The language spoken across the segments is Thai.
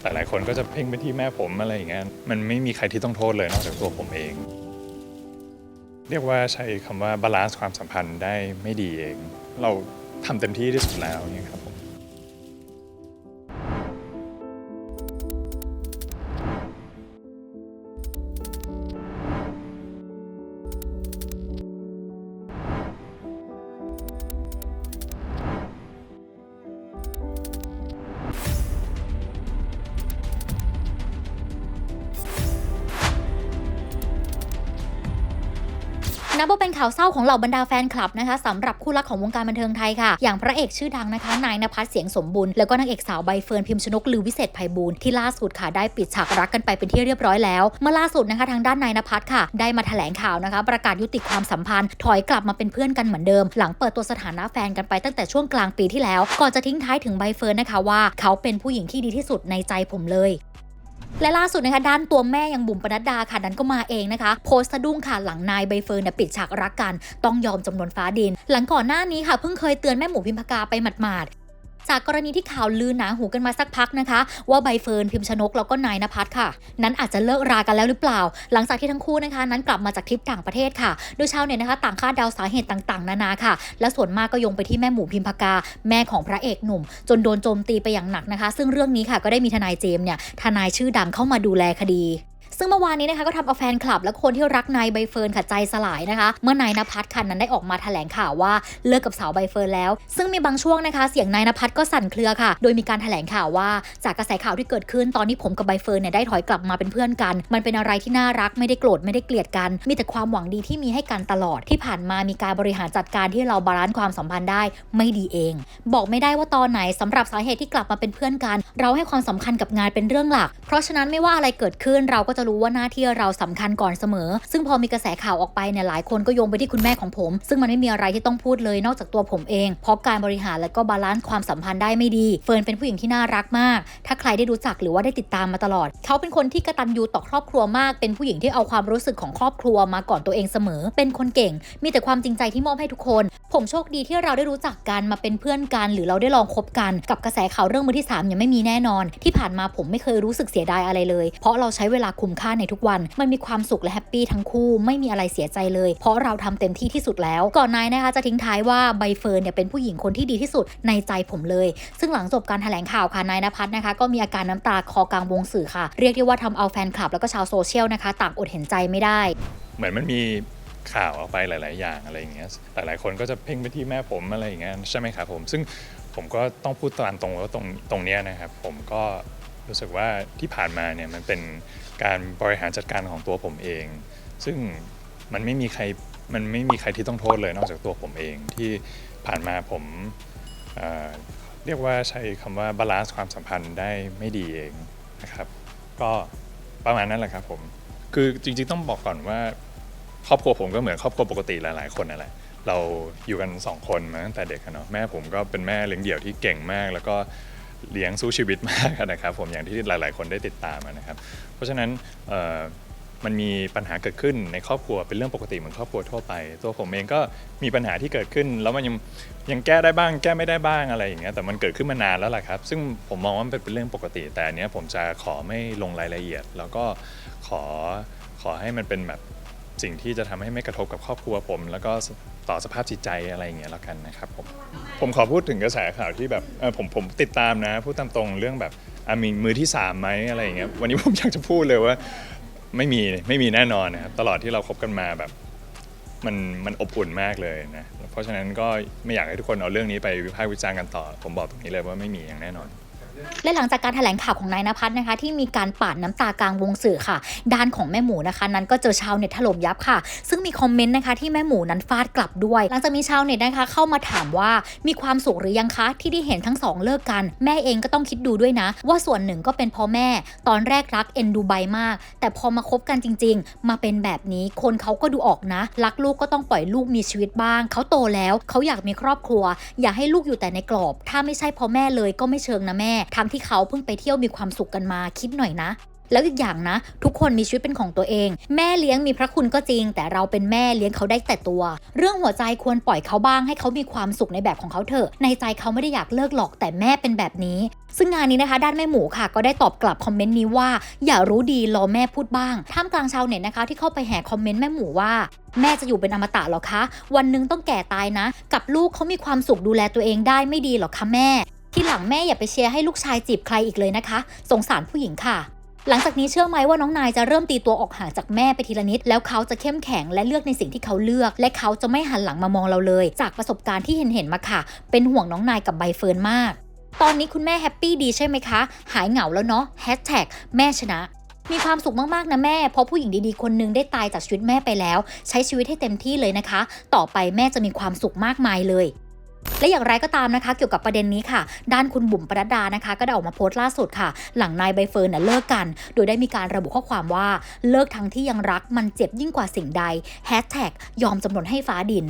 แต่หลายคนก็จะเพ่งไปที่แม่ผมอะไรอย่างเงี้ยมันไม่มีใครที่ต้องโทษเลยนอกจากตัวผมเอง เรียกว่าใช้คำว่าบาลานซ์ความสัมพันธ์ได้ไม่ดีเอง เราทำเต็มที่ที่สุดแล้วอย่างเงี้ยครับ นับว่าเป็นข่าวเศร้าของเหล่าบรรดาแฟนคลับนะคะสำหรับคู่รักของวงการบันเทิงไทยค่ะ อย่างพระเอกชื่อดังนะคะนายนภัสเสียงสมบูรณ์แล้วก็นางเอกสาวใบเฟิร์นพิมพ์ชนกลือวิเศษไพบูลย์ที่ล่าสุดค่ะได้ปิดฉากรักกันไปเป็นที่เรียบร้อยแล้ว เมื่อล่าสุดนะคะทางด้านนายนภัสค่ะ ได้มาแถลงข่าวนะคะ ประกาศยุติความสัมพันธ์ ถอยกลับมาเป็นเพื่อนกันเหมือนเดิม หลังเปิดตัวสถานะแฟนกันไปตั้งแต่ช่วงกลางปีที่แล้วก่อนจะทิ้งท้ายถึงใบเฟิร์นนะคะว่า เขาเป็นผู้หญิงที่ดีที่สุดในใจผมเลย และล่าสุดนะคะด้านตัวแม่อย่างบุ๋มปนัดดาค่ะนั้นก็มาเองนะคะ โพสต์สะดุ้งค่ะหลังนายใบเฟิร์นเนี่ยปิดฉากรักกัน ต้องยอมจำนวนฟ้าดิน หลังก่อนหน้านี้ค่ะเพิ่งเคยเตือนแม่หมูพิมพากาไปหมาด จากกรณีที่ข่าวลือหนาหูกันมาสักพักนะคะ ว่าใบเฟิร์นพิมพ์ชนกแล้วก็นายนภัสค่ะ นั้นอาจจะเลิกรากันแล้วหรือเปล่า หลังจากที่ทั้งคู่นะคะ นั้นกลับมาจากทริปต่างประเทศค่ะ โดยชาวเน็ตนะคะ ต่างคาดเดาสาเหตุต่างๆ นานาค่ะ และส่วนมากก็โยงไปที่แม่หมูพิมพากา แม่ของพระเอกหนุ่ม จนโดนโจมตีไปอย่างหนักนะคะ ซึ่งเรื่องนี้ค่ะก็ได้มีทนายเจมส์เนี่ยทนายชื่อดังเข้ามาดูแลคดี ซึ่งเมื่อวานนี้นะคะก็ทำเอาแฟนคลับ และคนที่รักนายใบเฟิร์นค่ะใจสลายนะคะ เมื่อนายนภัสค่ะนั้นได้ออกมาแถลงข่าวว่าเลิกกับสาวใบเฟิร์นแล้ว ซึ่งมีบางช่วงนะคะ เสียงนายนภัสก็สั่นเครือค่ะ โดยมีการแถลงข่าวว่าจากกระแสข่าวที่เกิดขึ้นตอนนี้ผมกับใบเฟิร์นเนี่ยได้ถอยกลับมาเป็นเพื่อนกัน มันเป็นอะไรที่น่ารักไม่ได้โกรธไม่ได้เกลียดกัน มีแต่ความหวังดีที่มีให้กันตลอดที่ผ่านมามีการบริหารจัดการที่เราบาลานซ์ความสัมพันธ์ได้ไม่ดีเอง บอกไม่ได้ว่าตอนไหนสำหรับสาเหตุที่กลับมาเป็นเพื่อนกัน เราให้ความสำคัญกับงานเป็นเรื่องหลัก เพราะฉะนั้นไม่ว่าอะไรเกิดขึ้นเราก็จะรู้ว่าหน้าที่เราสำคัญก่อนเสมอ ซึ่งพอมีกระแสข่าวออกไปเนี่ยหลายคนก็โยงไปที่คุณแม่ของผม ซึ่งมันไม่มีอะไรที่ต้องพูดเลยนอกจากตัวผมเอง เพราะการบริหารและก็บาลานซ์ความสัมพันธ์ได้ไม่ดี เฟิร์นเป็นผู้หญิงที่น่ารักมาก ถ้าใครได้รู้จักหรือว่าได้ติดตามมาตลอด เขาเป็นคนที่กระตันยูต่อครอบครัวมาก เป็นผู้หญิงที่เอาความรู้สึกของครอบครัวมาก่อนตัวเองเสมอ เป็นคนเก่ง มีแต่ความจริงใจที่มอบให้ทุกคน ผมโชคดีที่เราได้รู้จักกันมาเป็นเพื่อนกัน หรือเราได้ลองคบกันกับกระแสข่าวเรื่องมือที่สามยังไม่มีแน่นอน ที่ผ่านมาผมไม่เคยรู้สึกเสียดายอะไรเลย เพราะเราใช้เวลาคุ้มค่าในทุกวัน มันมีความสุขและแฮปปี้ทั้งคู่ไม่มีอะไรเสียใจเลย เพราะเราทำเต็มที่ที่สุดแล้ว ก่อนนายนะคะจะทิ้งท้ายว่าใบเฟิร์นเนี่ยเป็นผู้หญิงคนที่ดีที่สุดในใจผมเลย ซึ่งหลังจบการแถลงข่าวค่ะนายนภัสนะคะ ก็มีอาการน้ำตาคอกลางวงสื่อค่ะ เรียกได้ว่าทำเอาแฟนคลับแล้วก็ชาวโซเชียลนะคะ ต่างอดเห็นใจไม่ได้ เหมือนมันมีข่าวออกไปหลาย ๆ อย่างอะไรอย่างเงี้ยแต่หลายคนก็จะเพ่งไปที่แม่ผมอะไรอย่างเงี้ยใช่ไหมครับผม ซึ่งผมก็ต้องพูดตามตรงว่าตรงตรงเนี้ยนะครับผมก็ รู้สึกว่าที่ผ่านมาเนี่ยมันเป็นการบริหารจัดการของตัวผมเอง ซึ่งมันไม่มีใครมันไม่มีใครที่ต้องโทษเลยนอกจากตัวผมเองที่ผ่านมาผมเเรียกว่าใช้คำว่าบาลานซ์ความสัมพันธ์ได้ไม่ดีเองนะครับ ก็ประมาณนั้นแหละครับผมคือจริงๆต้องบอกก่อนว่า ครอบครัวผมก็เหมือนครอบครัวปกติหลายๆคนนั่นแหละเราอยู่กันสองคนมาตั้งแต่เด็กอะเนาะแม่ผมก็เป็นแม่เลี้ยงเดี่ยวที่เก่งมาก แล้วก็ เลี้ยงสู้ชีวิตมากนะครับผมอย่างที่หลาย ๆ คนได้ติดตามนะครับ เพราะฉะนั้นมันมีปัญหาเกิดขึ้นในครอบครัวเป็นเรื่องปกติเหมือนครอบครัวทั่วไป ตัวผมเองก็มีปัญหาที่เกิดขึ้น แล้วมันยังยังแก้ได้บ้างแก้ไม่ได้บ้างอะไรอย่างเงี้ยแต่มันเกิดขึ้นมานานแล้วล่ะครับ ซึ่งผมมองว่ามันเป็นเรื่องปกติ แต่อันเนี้ยผมจะขอไม่ลงรายละเอียด แล้วก็ขอขอให้มันเป็นแบบ สิ่งที่จะทำให้ไม่กระทบกับครอบครัวผม แล้วก็ต่อสภาพจิตใจอะไรอย่างเงี้ยแล้วกันนะครับผมผมขอพูดถึงกระแสข่าวที่แบบเออผมผมติดตามนะพูดตามตรงเรื่องแบบอะมีมือที่สามไหมอะไรอย่างเงี้ยวันนี้ผมอยากจะพูดเลยว่า ไม่มีไม่มีแน่นอนนะครับตลอดที่เราคบกันมาแบบมันมันอบอุ่นมากเลยนะเพราะฉะนั้นก็ไม่อยากให้ทุกคนเอาเรื่องนี้ไปวิพากษ์วิจารณ์กันต่อ ผมบอกตรงนี้เลยว่าไม่มีอย่างแน่นอน และหลังจากการแถลงข่าวของนายนภัสนะคะ ที่มีการปาดน้ำตากลางวงสื่อค่ะ ด้านของแม่หมูนะคะ นั้นก็เจอชาวเน็ตถล่มยับค่ะ ซึ่งมีคอมเมนต์นะคะที่แม่หมูนั้นฟาดกลับด้วย หลังจากมีชาวเน็ตนะคะ เข้ามาถามว่ามีความสุขหรือยังคะที่ได้เห็นทั้งสองเลิกกัน แม่เองก็ต้องคิดดูด้วยนะ ว่าส่วนหนึ่งก็เป็นเพ่อแม่ ตอนแรกรักเอ็นดูใบมาก แต่พอมาคบกันจริง ๆ มาเป็นแบบนี้คนเขาก็ดูออกนะ รักลูกก็ต้องปล่อยลูกมีชีวิตบ้างเขาโตแล้วเขาอยากมีครอบครัว อย่าให้ลูกอยู่แต่ในกรอบ ถ้าไม่ใช่พ่อแม่เลยก็ไม่เชิงนะแม่ทั้งที่เขาเพิ่งไปเที่ยวมีความสุขกันมาคิดหน่อยนะ แล้วอีกอย่างนะ ทุกคนมีชีวิตเป็นของตัวเอง แม่เลี้ยงมีพระคุณก็จริง แต่เราเป็นแม่เลี้ยงเขาได้แต่ตัว เรื่องหัวใจควรปล่อยเขาบ้างให้เขามีความสุขในแบบของเขาเถอะ ในใจเขาไม่ได้อยากเลิกหรอกแต่แม่เป็นแบบนี้ ซึ่งงานนี้นะคะ ด้านแม่หมูค่ะ ก็ได้ตอบกลับคอมเมนต์นี้ว่า อย่ารู้ดีรอแม่พูดบ้างท่ามกลางชาวเน็ตนะคะ ที่เข้าไปแห่คอมเมนต์แม่หมูว่าแม่จะอยู่เป็นอมตะหรอคะ วันหนึ่งต้องแก่ตายนะ กับลูกเขามีความสุขดูแลตัวเองได้ไม่ดีหรอคะแม่ ที่หลังแม่อย่าไปเชียร์ให้ลูกชายจีบใครอีกเลยนะคะ สงสารผู้หญิงค่ะ หลังจากนี้เชื่อไหมว่าน้องนายจะเริ่มตีตัวออกห่างจากแม่ไปทีละนิด แล้วเขาจะเข้มแข็งและเลือกในสิ่งที่เขาเลือก และเขาจะไม่หันหลังมามองเราเลย จากประสบการณ์ที่เห็นเห็นมาค่ะ เป็นห่วงน้องนายกับใบเฟิร์นมาก ตอนนี้คุณแม่แฮปปี้ดีใช่ไหมคะ หายเหงาแล้วเนาะแฮชแท็กแม่ชนะมีความสุขมาก ๆ นะแม่ เพราะผู้หญิงดี ๆ คนหนึงได้ตายจากชีวิตแม่ไปแล้ว ใช้ชีวิตให้เต็มที่เลยนะคะ ต่อไปแม่จะมีความสุขมากมายเลย และอย่างไรก็ตามนะคะ เกี่ยวกับประเด็นนี้ค่ะ ด้านคุณบุ๋มปนัดดานะคะ ก็ได้ออกมาโพสต์ล่าสุดค่ะ หลังนายใบเฟิร์นเลิกกัน โดยได้มีการระบุข้อความว่าเลิกทั้งที่ยังรักมันเจ็บยิ่งกว่าสิ่งใดแฮชแท็กยอมจำนนให้ฟ้าดิน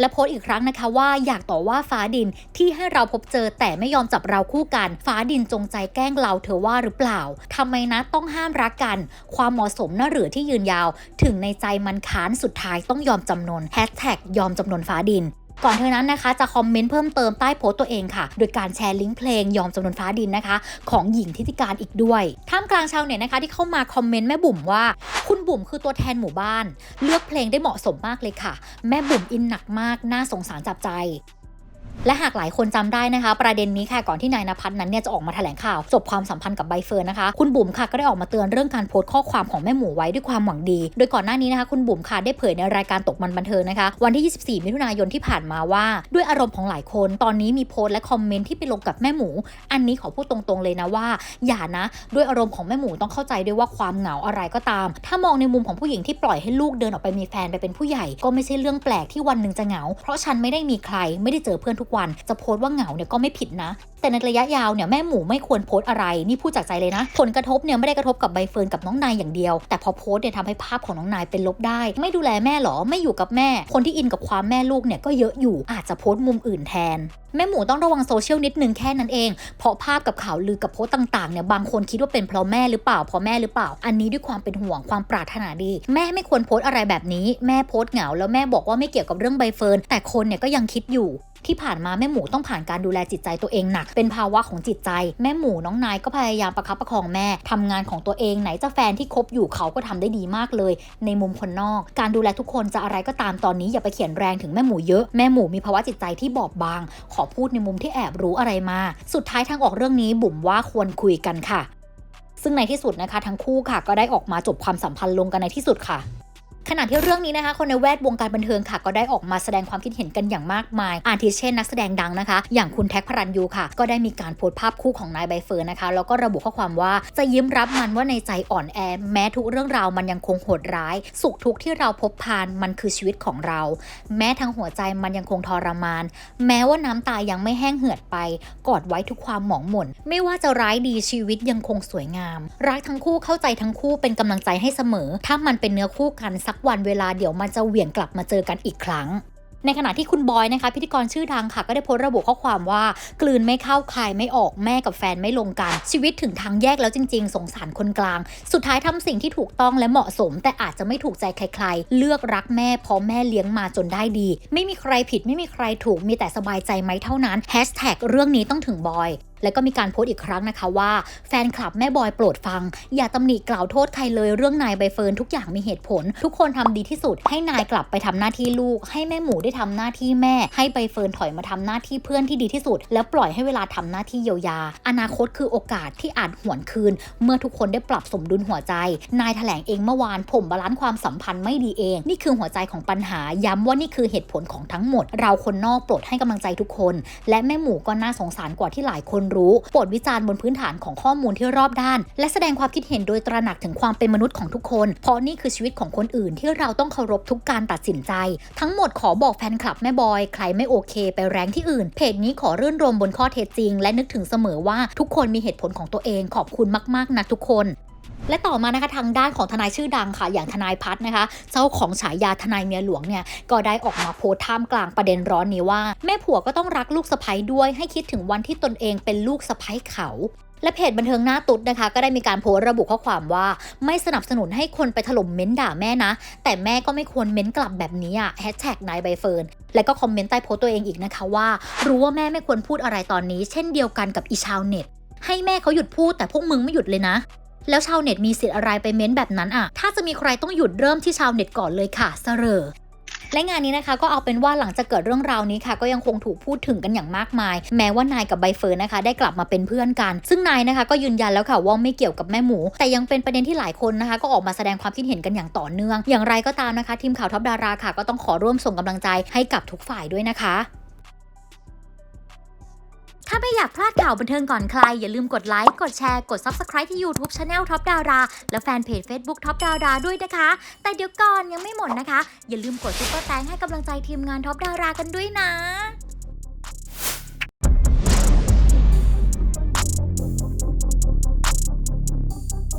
และโพสต์อีกครั้งนะคะว่าอยากต่อว่าฟ้าดินที่ให้เราพบเจอแต่ไม่ยอมจับเราคู่กัน ฟ้าดินจงใจแกล้งเราเธอว่าหรือเปล่าทำไมนะต้องห้ามรักกัน ความเหมาะสมน่าเหลือที่ยืนยาว ถึงในใจมันค้านสุดท้ายต้องยอมจำนนแฮชแท็กยอมจำนนฟ้าดิน ก่อนเธอนั้นนะคะจะคอมเมนต์เพิ่มเติมใต้โพสต์ตัวเองค่ะ โดยการแชร์ลิงก์เพลงยอมจำนวนฟ้าดินนะคะ ของหญิงทิติการอีกด้วย ท่ามกลางชาวเน็ตนะคะ ที่เข้ามาคอมเมนต์แม่บุ๋มว่า คุณบุ๋มคือตัวแทนหมู่บ้าน เลือกเพลงได้เหมาะสมมากเลยค่ะ แม่บุ๋มอินหนักมากน่าสงสารจับใจ และหากหลายคนจำได้นะคะ ประเด็นนี้ค่ะก่อนที่นายนภัสนั้นเนี่ยจะออกมาแถลงข่าว จบความสัมพันธ์กับใบเฟิร์นนะคะ คุณบุ๋มค่ะก็ได้ออกมาเตือนเรื่องการโพสต์ข้อความของแม่หมูไว้ด้วยความหวังดี โดยก่อนหน้านี้นะคะ คุณบุ๋มค่ะได้เผยในรายการตกมันบันเทิงนะคะ วันที่ 24 มิถุนายนที่ผ่านมาว่า ด้วยอารมณ์ของหลายคน ตอนนี้มีโพสต์และคอมเมนต์ที่ไปลงกับแม่หมู อันนี้ขอพูดตรงๆเลยนะว่า อย่านะ ด้วยอารมณ์ของแม่หมูต้องเข้าใจด้วยว่าความเหงาอะไรก็ตาม ถ้ามองในมุมของผู้หญิงที่ปล่อยให้ลูกเดินออกไปมีแฟนไปเป็นผู้ใหญ่ ก็ไม่ใช่เรื่องแปลกที่วันหนึ่งจะเหงา เพราะฉันไม่ได้มีใครไม่ได้เจอเพื่อนทุกวัน จะโพสต์ว่าเหงาเนี่ยก็ไม่ผิดนะ แต่ในระยะยาวเนี่ยแม่หมูไม่ควรโพสต์อะไร นี่พูดจากใจเลยนะ ผลกระทบเนี่ยไม่ได้กระทบกับใบเฟิร์นกับน้องนายอย่างเดียว แต่พอโพสต์เนี่ยทำให้ภาพของน้องนายเป็นลบได้ ไม่ดูแลแม่หรอไม่อยู่กับแม่ คนที่อินกับความแม่ลูกเนี่ยก็เยอะอยู่อาจจะโพสต์มุมอื่นแทน แม่หมูต้องระวังโซเชียลนิดนึงแค่นั้นเอง เพราะภาพกับข่าวลือกับโพสต์ต่างๆเนี่ยบางคนคิดว่าเป็นเพราะแม่หรือเปล่าเพราะแม่หรือเปล่า อันนี้ด้วยความเป็นห่วงความปรารถนาดี แม่ไม่ควรโพสต์อะไรแบบนี้ แม่โพสต์เหงาแล้วแม่บอกว่าไม่เกี่ยวกับเรื่องใบเฟิร์นแต่คนเนี่ยก็ยังคิดอยู่ที่ผ่านมาแม่หมูต้องผ่านการดูแลจิตใจตัวเองหนัก เป็นภาวะของจิตใจ แม่หมูน้องนายก็พยายามประคับประคองแม่ทำงานของตัวเองไหนจะแฟนที่คบอยู่เขาก็ทำได้ดีมากเลย ในมุมคนนอก การดูแลทุกคนจะอะไรก็ตามตอนนี้อย่าไปเขียนแรงถึงแม่หมูเยอะ แม่หมูมีภาวะจิตใจที่บอบบาง ขอพูดในมุมที่แอบรู้อะไรมา สุดท้ายทางออกเรื่องนี้บุ๋มว่าควรคุยกันค่ะ ซึ่งในที่สุดนะคะ ทั้งคู่ค่ะ ก็ได้ออกมาจบความสัมพันธ์ลงกันในที่สุดค่ะ ขณะที่เรื่องนี้นะคะ คนในแวดวงการบันเทิงค่ะ ก็ได้ออกมาแสดงความคิดเห็นกันอย่างมากมาย อาทิเช่นนักแสดงดังนะคะ อย่างคุณแท็กพรันยูค่ะ ก็ได้มีการโพสต์ภาพคู่ของนายใบเฟิร์นนะคะ แล้วก็ระบุข้อความว่าจะยิ้มรับมันว่าในใจอ่อนแอ แม้ทุกเรื่องราวมันยังคงโหดร้าย สุขทุกข์ที่เราพบผ่านมันคือชีวิตของเรา แม้ทางหัวใจมันยังคงทรมาน แม้ว่าน้ำตายังไม่แห้งเหือดไป กอดไว้ทุกความหมองหม่น ไม่ว่าจะร้ายดีชีวิตยังคงสวยงาม รักทั้งคู่เข้าใจทั้งคู่เป็นกำลังใจให้เสมอ ถ้ามันเป็นเนื้อคู่กันสักวันเวลาเดี๋ยวมันจะเหวี่ยงกลับมาเจอกันอีกครั้งในขณะที่คุณบอยนะคะ พิธีกรชื่อดังค่ะ ก็ได้โพสต์ระบุข้อความว่า กลืนไม่เข้าคายไม่ออกแม่กับแฟนไม่ลงกัน ชีวิตถึงทางแยกแล้วจริง ๆ สงสารคนกลาง สุดท้ายทำสิ่งที่ถูกต้องและเหมาะสม แต่อาจจะไม่ถูกใจใคร ๆ เลือกรักแม่เพราะแม่เลี้ยงมาจนได้ดี ไม่มีใครผิดไม่มีใครถูกมีแต่สบายใจไหมเท่านั้นแฮชแท็กเรื่องนี้ต้องถึงบอยแล้วก็มีการโพสต์อีกครั้งนะคะว่าแฟนคลับแม่บอยโปรดฟัง อย่าตำหนิกล่าวโทษใครเลยเรื่องนายใบเฟิร์นทุกอย่างมีเหตุผล ทุกคนทำดีที่สุด ให้นายกลับไปทำหน้าที่ลูก ให้แม่หมูได้ทำหน้าที่แม่ ให้ใบเฟิร์นถอยมาทำหน้าที่เพื่อนที่ดีที่สุด แล้วปล่อยให้เวลาทำหน้าที่เยียวยา อนาคตคือโอกาสที่อาจหวนคืน เมื่อทุกคนได้ปรับสมดุลหัวใจ นายแถลงเองเมื่อวานผมบาลานซ์ความสัมพันธ์ไม่ดีเอง นี่คือหัวใจของปัญหา ย้ำว่านี่คือเหตุผลของทั้งหมด เราคนนอกโปรดให้กำลังใจทุกคน และแม่หมูก็น่าสงสารกว่าที่หลายคนรู้โปรดวิจารณ์บนพื้นฐานของข้อมูลที่รอบด้าน และแสดงความคิดเห็นโดยตระหนักถึงความเป็นมนุษย์ของทุกคน เพราะนี่คือชีวิตของคนอื่นที่เราต้องเคารพทุกการตัดสินใจ ทั้งหมดขอบอกแฟนคลับแม่บอย ใครไม่โอเค ไปแรงที่อื่น เพจนี้ขอรื่นรมบนข้อเท็จจริง และนึกถึงเสมอว่าทุกคนมีเหตุผลของตัวเองขอบคุณมากๆนะทุกคน และต่อมานะคะทางด้านของทนายชื่อดังค่ะ อย่างทนายพัฒนะคะ เจ้าของฉายาทนายเมียหลวงเนี่ยก็ได้ออกมาโพสท่ามกลางประเด็นร้อนนี้ว่า แม่ผัวก็ต้องรักลูกสะใภ้ด้วยให้คิดถึงวันที่ตนเองเป็นลูกสะใภ้เขาและเพจบันเทิงหน้าตุ๊ดนะคะ ก็ได้มีการโพสต์ระบุข้อความว่า ไม่สนับสนุนให้คนไปถล่มเม้นด่าแม่นะ แต่แม่ก็ไม่ควรเม้นกลับแบบนี้อะแฮชแท็กนายใบเฟิร์นแล้วก็คอมเมนต์ใต้โพสต์ตัวเองอีกนะคะว่า รู้ว่าแม่ไม่ควรพูดอะไรตอนนี้ เช่นเดียวกันกับอีชาวเน็ต ให้แม่เขาหยุดพูดแต่พวกมึงไม่หยุดเลยนะ แล้วชาวเน็ตมีสิทธิ์อะไรไปเม้นแบบนั้นอะ ถ้าจะมีใครต้องหยุดเริ่มที่ชาวเน็ตก่อนเลยค่ะเสรอและงานนี้นะคะก็เอาเป็นว่าหลังจากเกิดเรื่องราวนี้ค่ะ ก็ยังคงถูกพูดถึงกันอย่างมากมาย แม้ว่านายกับใบเฟิร์นนะคะ ได้กลับมาเป็นเพื่อนกัน ซึ่งนายนะคะก็ยืนยันแล้วค่ะว่าไม่เกี่ยวกับแม่หมู แต่ยังเป็นประเด็นที่หลายคนนะคะ ก็ออกมาแสดงความคิดเห็นกันอย่างต่อเนื่อง อย่างไรก็ตามนะคะ ทีมข่าวท็อปดาราค่ะ ก็ต้องขอร่วมส่งกำลังใจให้กับทุกฝ่ายด้วยนะคะ ไม่อยากพลาดข่าวบันเทิงก่อนใคร อย่าลืมกดไลค์ กดแชร์ กด Subscribe ที่ YouTube Channel Top Dara และแฟนเพจ Facebook Top Dara ด้วยนะคะ แต่เดี๋ยวก่อนยังไม่หมดนะคะ อย่าลืมกดซุปเปอร์แตงให้กำลังใจทีมงาน Top Dara กันด้วยนะ